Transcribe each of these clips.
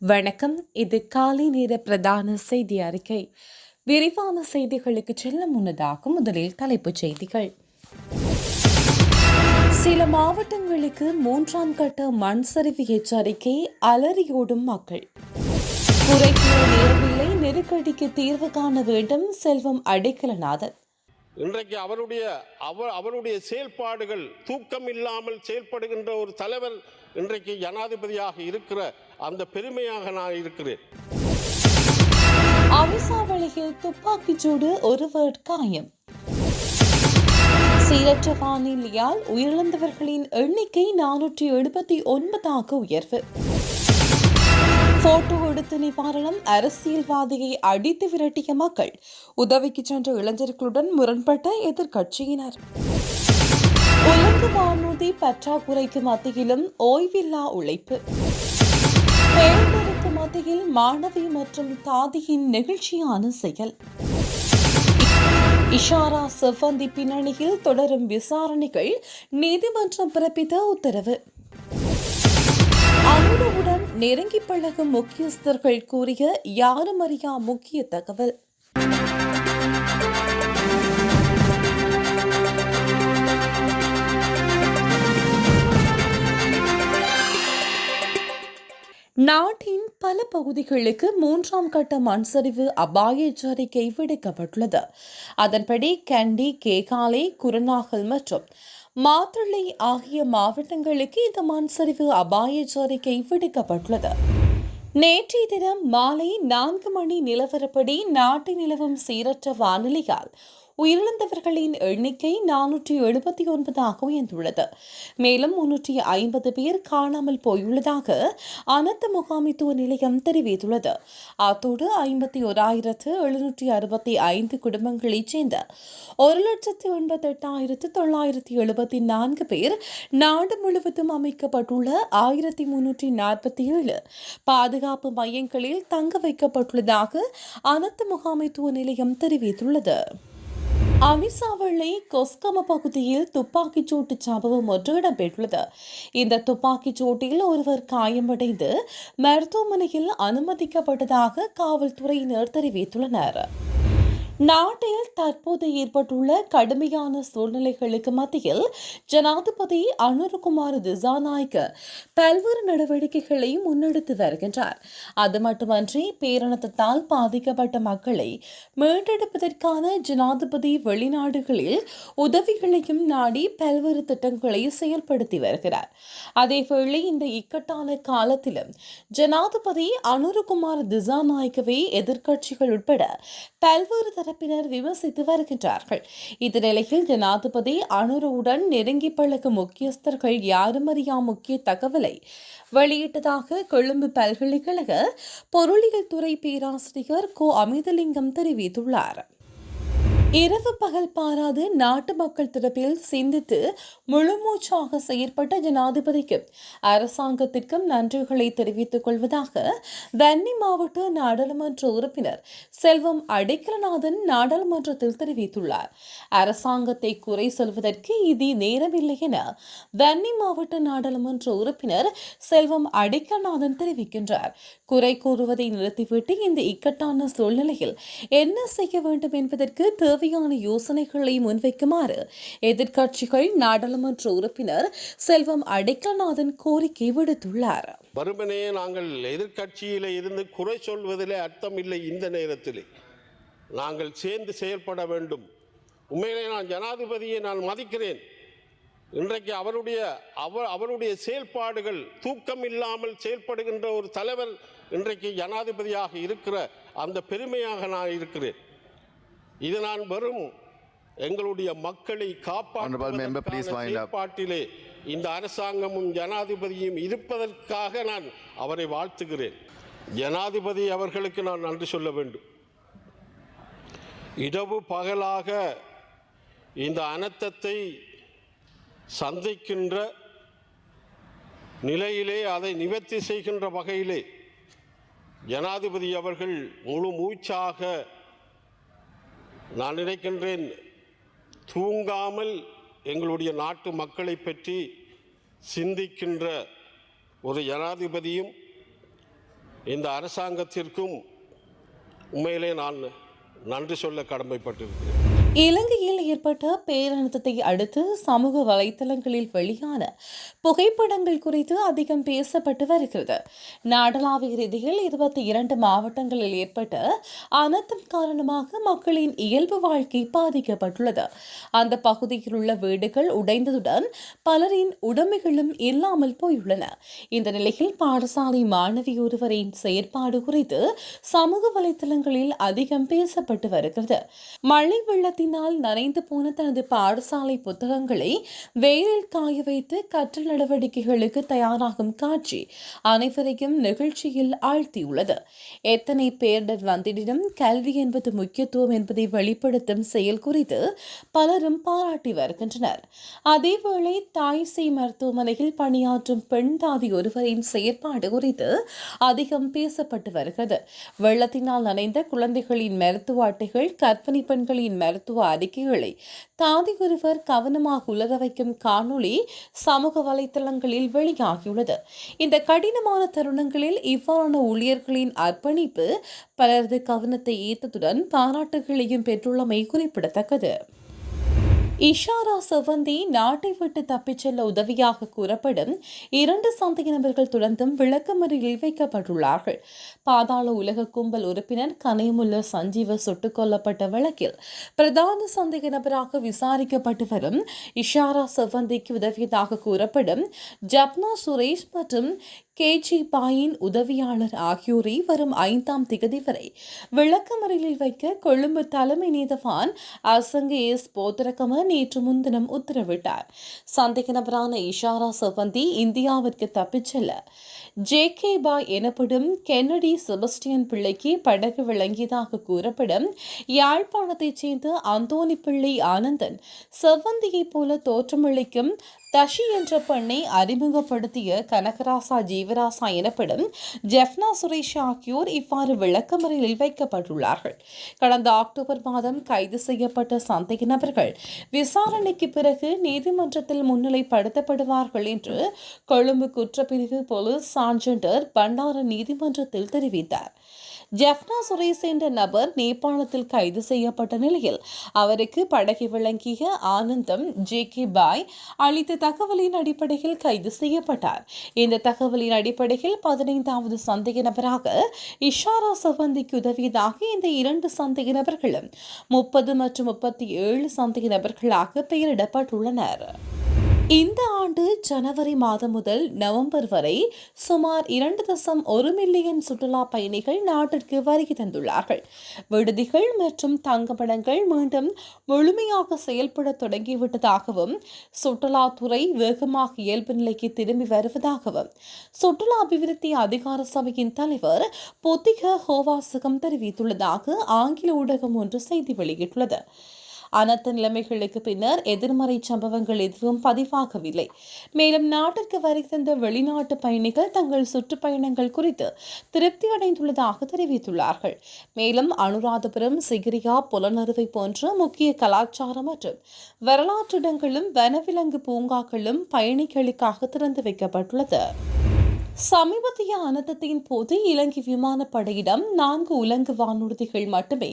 வணக்கம். இது காலை நேர பிரதான செய்தி அறிக்கை. விரிவான செய்திகளுக்கு செல்ல முன்னதாக முதலில் தலைப்புச் செய்திகள். சில மாவட்டங்களுக்கு மூன்றாம் கட்ட மண் சரிவு எச்சரிக்கை அலறியோடும் மக்கள். குறைக்கிற நேரமில்லை நெருக்கடிக்கு தீர்வு காண வேண்டும் செல்வம் அடைக்கலநாதன். இன்றைக்கு அவருடைய அவர் அவருடைய செயல்பாடுகள் தூக்கம் இல்லாமல் செயல்படுகின்ற ஒரு தலைவர் இன்றைக்கு ஜனாதிபதியாக இருக்கிற அந்த பெருமையாக நான் இருக்கிறேன். அவிசாவளியில் துப்பாக்கிச்சூடு ஒருவர் காயம். சீரற்ற வானிலையால் உயிரிழந்தவர்களின் எண்ணிக்கை நானூற்றி எழுபத்தி ஒன்பதாக உயர்வு. போட்டோ எடுத்து நிவாரணம் அரசியல்வாதியை அடித்து விரட்டிய மக்கள். உதவிக்கு சென்ற இளைஞர்களுடன் முரண்பட்ட எதிர்க்கட்சியினர். உலக வானூதி பற்றாக்குறைக்கு மத்தியிலும் ஓய்வில்லா உழைப்பு. பேருந்தருக்கு மத்தியில் மாணவி மற்றும் தாதியின் நெகிழ்ச்சியான செயல். இஷாரா செவ்வந்தி பின்னணியில் தொடரும் விசாரணைகள் நீதிமன்றம் பிறப்பித்த உத்தரவு. அன்புடன் நெருங்கி பழகும் முக்கியஸ்தர்கள் கூறிய யாரும் அறியா முக்கிய தகவல்? நாட்டின் பல பகுதிகளுக்கு மூன்றாம் கட்ட மண் சரிவு அபாய எச்சரிக்கை விடுக்கப்பட்டுள்ளது. அதன்படி கண்டி கேகாலை குருநாகல் மற்றும் மாத்தளை ஆகிய மாவட்டங்களுக்கு இந்த மண் சரிவு அபாய எச்சரிக்கை விடுக்கப்பட்டுள்ளது. நேற்றைய தினம் மாலை நான்கு மணி நிலவரப்படி நாட்டில் நிலவும் சீரற்ற வானிலையால் உயிரிழந்தவர்களின் எண்ணிக்கை நானூற்றி எழுபத்தி ஒன்பதாக உயர்ந்துள்ளது. மேலும் முன்னூற்றி ஐம்பது பேர் காணாமல் போயுள்ளதாக அனர்த்த முகாமித்துவ நிலையம் தெரிவித்துள்ளது. அத்தோடு ஐம்பத்தி ஓராயிரத்து எழுநூற்றி அறுபத்தி ஐந்து குடும்பங்களைச் சேர்ந்த ஒரு லட்சத்தி ஒன்பத்தெட்டாயிரத்து தொள்ளாயிரத்தி எழுபத்தி நான்கு பேர் நாடு முழுவதும் அமைக்கப்பட்டுள்ள ஆயிரத்தி முன்னூற்றி நாற்பத்தி ஏழு பாதுகாப்பு மையங்களில் தங்க வைக்கப்பட்டுள்ளதாக அனர்த்த முகாமைத்துவ நிலையம் தெரிவித்துள்ளது. அவிசாவளை கொஸ்கம பகுதியில் துப்பாக்கிச் சூட்டு சம்பவம் ஒன்று இடம்பெற்றுள்ளது. இந்த துப்பாக்கிச் சூட்டில் ஒருவர் காயமடைந்து மருத்துவமனையில் அனுமதிக்கப்பட்டதாக காவல்துறையினர் தெரிவித்துள்ளனர். நாட்டில் தற்போது ஏற்பட்டுள்ள கடுமையான சூழ்நிலைகளுக்கு மத்தியில் ஜனாதிபதி அனுரகுமார் திசாநாயக்க பல்வேறு நடவடிக்கைகளை முன்னெடுத்து வருகின்றார். அது மட்டுமன்றி பேரணத்தால் பாதிக்கப்பட்ட மக்களை மீட்டெடுப்பதற்கான ஜனாதிபதி வெளிநாடுகளில் உதவிகளையும் நாடி பல்வேறு திட்டங்களை செயல்படுத்தி வருகிறார். அதேவேளை இந்த இக்கட்டான காலத்திலும் ஜனாதிபதி அனுரகுமார் திசாநாயக்கவை எதிர்க்கட்சிகள் உட்பட பல்வேறு தரப்பினர் விமர்சித்து வருகின்றார்கள் இந்த நிலையில் ஜனாதிபதி அனுருவுடன் நெருங்கி பழகும் முக்கியஸ்தர்கள் யாரும் அறியா முக்கிய தகவலை வெளியிட்டதாக கொழும்பு பல்கலைக்கழக பொருளியல் துறை பேராசிரியர் கோ. அமிதலிங்கம் தெரிவித்துள்ளார். இரவு பகல் பாராது நாட்டு மக்கள் தரப்பில் சிந்தித்து முழுமூச்சாக செயற்பட்ட ஜனாதிபதிக்கும் அரசாங்கத்திற்கும் நன்றிகளை தெரிவித்துக் கொள்வதாக வன்னி மாவட்ட நாடாளுமன்ற உறுப்பினர் செல்வம் அடைக்கலநாதன் நாடாளுமன்றத்தில் தெரிவித்துள்ளார். அரசாங்கத்தை குறை சொல்வதற்கு இது நேரமில்லை என வன்னி மாவட்ட நாடாளுமன்ற உறுப்பினர் செல்வம் அடைக்கலநாதன் தெரிவிக்கின்றார். குறை கூறுவதை நிறுத்திவிட்டு இந்த இக்கட்டான சூழ்நிலையில் என்ன செய்ய வேண்டும் என்பதற்கு தேவையான யோசனைகளை முன்வைக்குமாறு எதிர்க்கட்சிகள் நாடாளுமன்ற உறுப்பினர் செல்வம் அடைக்கநாதன் கோரிக்கை விடுத்துள்ளார். வறுமனே நாங்கள் எதிர்க்கட்சியில் இருந்து குறை சொல்வதிலே அர்த்தம் இல்லை இந்த நேரத்தில். நாங்கள் சேர்ந்து செயல்பட வேண்டும். உண்மையிலே நான் ஜனாதிபதியை நான் மதிக்கிறேன். இன்றைக்கு அவருடைய அவர் அவருடைய செயல்பாடுகள் தூக்கம் இல்லாமல் செயல்படுகின்ற ஒரு தலைவர் இன்றைக்கு ஜனாதிபதியாக இருக்கிற அந்த பெருமையாக நான் இருக்கிறேன். இது நான் வெறும் எங்களுடைய மக்களை. செயல்பாட்டிலே இந்த அரசாங்கமும் ஜனாதிபதியும் இருப்பதற்காக நான் அவரை வாழ்த்துகிறேன். ஜனாதிபதி அவர்களுக்கு நான் நன்றி சொல்ல வேண்டும். இரவு பகலாக இந்த அனர்த்தத்தை சந்திக்கின்ற நிலையிலே அதை நிவர்த்தி செய்கின்ற வகையிலே ஜனாதிபதி அவர்கள் முழு மூச்சாக நான் நினைக்கின்றேன் தூங்காமல் எங்களுடைய நாட்டு மக்களை பற்றி சிந்திக்கின்ற ஒரு ஜனாதிபதியும் இந்த அரசாங்கத்திற்கும் உண்மையிலே நான் நன்றி சொல்ல கடமைப்பட்டிருக்கிறேன். இலங்கையில் ஏற்பட்ட பேரழுத்தத்தை அடுத்து சமூக வலைத்தளங்களில் வெளியான புகைப்படங்கள் குறித்து அதிகம் பேசப்பட்டு வருகிறது. நாடளாவிய ரீதியில் இருபத்தி இரண்டு மாவட்டங்களில் ஏற்பட்ட அனர்த்தம் காரணமாக மக்களின் இயல்பு வாழ்க்கை பாதிக்கப்பட்டுள்ளது. அந்த பகுதியில் உள்ள வீடுகள் உடைந்ததுடன் பலரின் உடைமைகளும் இல்லாமல் போயுள்ளன. இந்த நிலையில் பாடசாலை மாணவி ஒருவரின் செயற்பாடு குறித்து சமூக வலைத்தளங்களில் அதிகம் பேசப்பட்டு வருகிறது. மழை வெள்ளத்தினால் நனைந்து போன தனது பாடசாலை புத்தகங்களை வெயிலில் காய வைத்து கற்றல் நடவடிக்கைகளுக்கு தயாராகும் காட்சி அனைவரையும் நிகழ்ச்சியில் ஆழ்த்தியுள்ளது. எத்தனை பேரிடர் வந்திடினும் கல்வி என்பது முக்கியத்துவம் என்பதை வெளிப்படுத்தும் செயல் குறித்து பலரும் பாராட்டி வருகின்றனர். அதேவேளை தாய்சை மருத்துவமனையில் பணியாற்றும் பெண் தாதி ஒருவரின் செயற்பாடு குறித்து அதிகம் பேசப்பட்டு வருகிறது. வெள்ளத்தினால் நனைந்த குழந்தைகளின் மருத்துவ அட்டைகள் கர்ப்பிணி பெண்களின் மருத்துவ அறிக்கைகளை தாதி ஒருவர் கவனமாக உலர வைக்கும் காணொளி சமூக வலைதளங்களில் வெளியாகியுள்ளது. இந்த கடினமான தருணங்களில் இவ்வாறான ஊழியர்களின் அர்ப்பணிப்பு பலரது கவனத்தை ஈர்த்ததுடன் பாராட்டுகளையும் பெற்றுள்ளமை குறிப்பிடத்தக்கது. இஷாரா செவந்தி நாட்டை விட்டு தப்பிச் செல்ல உதவியாக கூறப்படும் இரண்டு சந்தேக நபர்கள் தொடர்ந்தும் விளக்கமறியில் வைக்கப்பட்டுள்ளார்கள். பாதாள உலக கும்பல் உறுப்பினர் கனைமுல்ல சஞ்சீவ சுட்டுக் கொல்லப்பட்ட வழக்கில் பிரதான சந்தேக நபராக விசாரிக்கப்பட்டு வரும் இஷாரா செவந்திக்கு உதவியதாக கூறப்படும் ஜப்னா சுரேஷ் மற்றும் கேஜி பாயின் உதவியாளர் ஆகியோரை வரும் ஐந்தாம் திகதி வரை விளக்கமறியலில் வைக்க கொழும்பு தலைமை நீதவான் அசங்க எஸ் போத்தரகம நேற்று முன்தினம் உத்தரவிட்டார். சந்தேக நபரான இஷாரா செவந்தி இந்தியாவிற்கு தப்பிச் செல்ல. ஜே கே பாய் எனப்படும் கென்னடி செபஸ்டியன் பிள்ளைக்கு படகு விளங்கியதாக கூறப்படும் யாழ்ப்பாணத்தைச் சேர்ந்த அந்தோனி பிள்ளை ஆனந்தன் செவ்வந்தியைப் போல தோற்றமளிக்கும் தஷி என்ற பெண்ணை அறிமுகப்படுத்திய கனகராசா ஜீவராசா எனப்படும் ஜெஃப்னா சுரேஷ் ஆகியோர் இவ்வாறு விளக்கமறையில் வைக்கப்பட்டுள்ளார்கள். கடந்த அக்டோபர் மாதம் கைது செய்யப்பட்ட சந்தேக நபர்கள் விசாரணைக்கு பிறகு நீதிமன்றத்தில் முன்னிலைப்படுத்தப்படுவார்கள் என்று கொழும்பு குற்றப்பிரிவு போலீஸ் சார்ஜென்டர் பண்டார நீதிமன்றத்தில் தெரிவித்தார். ஜெஃப்னா சுரேஷ் என்ற நபர் நேபாளத்தில் கைது செய்யப்பட்ட நிலையில் அவருக்கு படகி விளங்கிய ஆனந்தம் ஜே கே பாய் அளித்த தகவலின் அடிப்படையில் கைது செய்யப்பட்டார். இந்த தகவலின் அடிப்படையில் பதினைந்தாவது சந்தேக நபராக இஷாரா சவந்திக்கு உதவியதாக இந்த இரண்டு சந்தேக நபர்களும் முப்பது மற்றும் முப்பத்தி ஏழு சந்தேக நபர்களாக பெயரிடப்பட்டுள்ளனர். இந்த ஆண்டு ஜனவரி மாதம் முதல் நவம்பர் வரை சுமார் இரண்டு தசம் ஒரு மில்லியன் சுற்றுலா பயணிகள் நாட்டிற்கு வருகை தந்துள்ளார்கள். விடுதிகள் மற்றும் தங்கப்படங்கள் மீண்டும் முழுமையாக செயல்பட தொடங்கிவிட்டதாகவும் சுற்றுலாத்துறை வேகமாக இயல்பு நிலைக்கு திரும்பி வருவதாகவும் சுற்றுலா அபிவிருத்தி அதிகார சபையின் தலைவர் பொத்திக ஹோவாசகம் தெரிவித்துள்ளதாக ஆங்கில ஊடகம் ஒன்று செய்தி வெளியிட்டுள்ளது. அனர்த்த நிலைமைகளுக்கு பின்னர் எதிர்மறை சம்பவங்கள் எதுவும் பதிவாகவில்லை. மேலும் நாட்டிற்கு வரை தந்த வெளிநாட்டு பயணிகள் தங்கள் சுற்றுப்பயணங்கள் குறித்து திருப்தி அடைந்துள்ளதாக தெரிவித்துள்ளார்கள். மேலும் அனுராதபுரம் சிகிரியா புலனறுவை போன்ற முக்கிய கலாச்சார மற்றும் வரலாற்று இடங்களும் வனவிலங்கு பூங்காக்களும் பயணிகளுக்காக திறந்து வைக்கப்பட்டுள்ளது. சமீபத்திய அனர்த்தத்தின் போது இலங்கை விமானப்படையிடம் நான்கு உலங்கு வானூர்திகள் மட்டுமே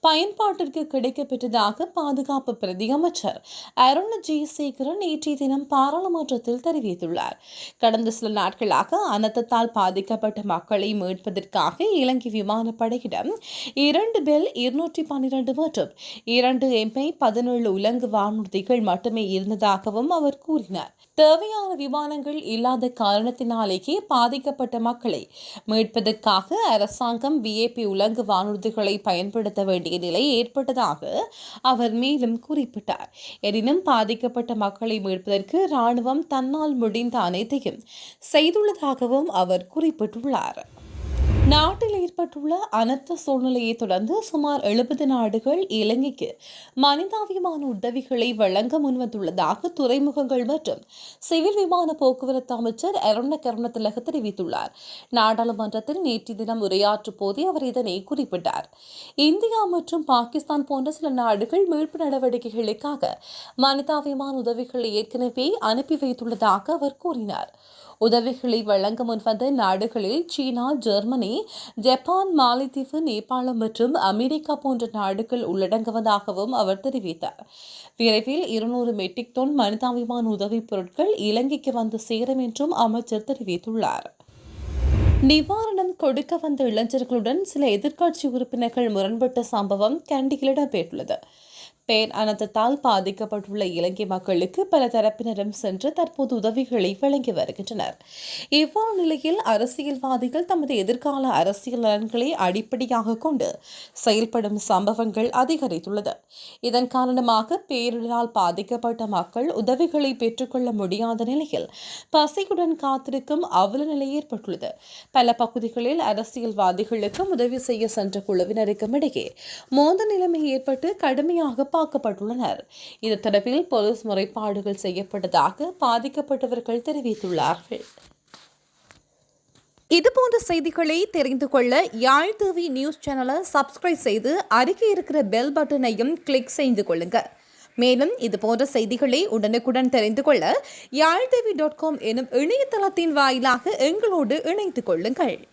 பயன்பாட்டிற்கு கிடைக்கப்பெற்றதாக பாதுகாப்பு பிரதி அமைச்சர் அருண் ஜெயசேகரன் நேற்றைய தினம் பாராளுமன்றத்தில் தெரிவித்துள்ளார். கடந்த சில நாட்களாக அனர்த்தத்தால் பாதிக்கப்பட்ட மக்களை மீட்பதற்காக இலங்கை விமானப்படையிடம் இரண்டு பெல் இருநூற்றி பன்னிரண்டு மற்றும் இரண்டு எம்ஐ பதினேழு உலங்கு வானூர்திகள் மட்டுமே இருந்ததாகவும் அவர் கூறினார். தேவையான விமானங்கள் இல்லாத காரணத்தினாலேயே பாதிக்கப்பட்ட மக்களை மீட்பதற்காக அரசாங்கம் விஏபி உலங்கு வானூர்திகளை பயன்படுத்த வேண்டிய நிலை ஏற்பட்டதாக அவர் மேலும் குறிப்பிட்டார். எனினும் பாதிக்கப்பட்ட மக்களை மீட்பதற்கு ராணுவம் தன்னால் முடிந்த அனைத்தையும் செய்துள்ளதாகவும் அவர் குறிப்பிட்டுள்ளார். நாட்டில் ஏற்பட்டுள்ள அனர்த்த சூழ்நிலையை தொடர்ந்து சுமார் எழுபது நாடுகள் இலங்கைக்கு மனிதாபிமான உதவிகளை வழங்க முன்வந்துள்ளதாக துறைமுகங்கள் மற்றும் சிவில் விமான போக்குவரத்து அமைச்சர் அருண கருணத்திலக தெரிவித்துள்ளார். நாடாளுமன்றத்தில் நேற்று தினம் உரையாற்றும் போதே அவர் இதனை குறிப்பிட்டார். இந்தியா மற்றும் பாகிஸ்தான் போன்ற சில நாடுகள் மீட்பு நடவடிக்கைகளுக்காக மனிதாபிமான உதவிகளை ஏற்கனவே அனுப்பி வைத்துள்ளதாக அவர் கூறினார். உதவிகளை வழங்க முன்வந்த நாடுகளில் சீனா ஜெர்மனி ஜப்பான் மாலைத்தீவு நேபாளம் மற்றும் அமெரிக்கா போன்ற நாடுகள் உள்ளடங்குவதாகவும் அவர் தெரிவித்தார். விரைவில் இருநூறு மெட்ரிக் டன் மனிதாபிமான உதவிப் பொருட்கள் இலங்கைக்கு வந்து சேரும் என்றும் அமைச்சர் தெரிவித்துள்ளார். நிவாரணம் கொடுக்க வந்த இளைஞர்களுடன் சில எதிர்க்கட்சி உறுப்பினர்கள் முரண்பட்ட சம்பவம் கண்டியில் இடம்பெற்றுள்ளது. பேர் அனத்தத்தால் பாதிக்கப்பட்டுள்ள இலங்கை மக்களுக்கு பல தரப்பினரும் சென்று தற்போது உதவிகளை வழங்கி வருகின்றனர். இவ்வாறு நிலையில் அரசியல்வாதிகள் தமது எதிர்கால அரசியல் நலன்களை அடிப்படையாக கொண்டு செயல்படும் சம்பவங்கள் அதிகரித்துள்ளது. இதன் காரணமாக பேரிடரால் பாதிக்கப்பட்ட மக்கள் உதவிகளை பெற்றுக்கொள்ள முடியாத நிலையில் பசியுடன் காத்திருக்கும் அவல நிலை ஏற்பட்டுள்ளது. பல பகுதிகளில் அரசியல்வாதிகளுக்கும் உதவி செய்ய சென்ற குழுவினருக்கும் இடையே மோத நிலைமை ஏற்பட்டு கடுமையாக பாக்கப்பட்டுள்ளனர் இது தொடர்பில் போலீஸ் முறைப்பாடுகள் செய்யப்பட்டதாக பாதிக்கப்பட்டவர்கள் தெரிவித்துள்ளார்கள். இதுபோன்ற செய்திகளை தெரிந்து கொள்ள யாழ் டிவி நியூஸ் சேனலை சப்ஸ்கிரைப் செய்து அருகே இருக்கிற பெல் பட்டனையும் கிளிக் செய்து கொள்ளுங்க. மேலும் இது போன்ற செய்திகளை உடனுக்குடன் தெரிந்து கொள்ள யாழ் டிவி டாட் காம் எனும் இணையதளத்தின் வாயிலாக எங்களோடு இணைந்து கொள்ளுங்கள்.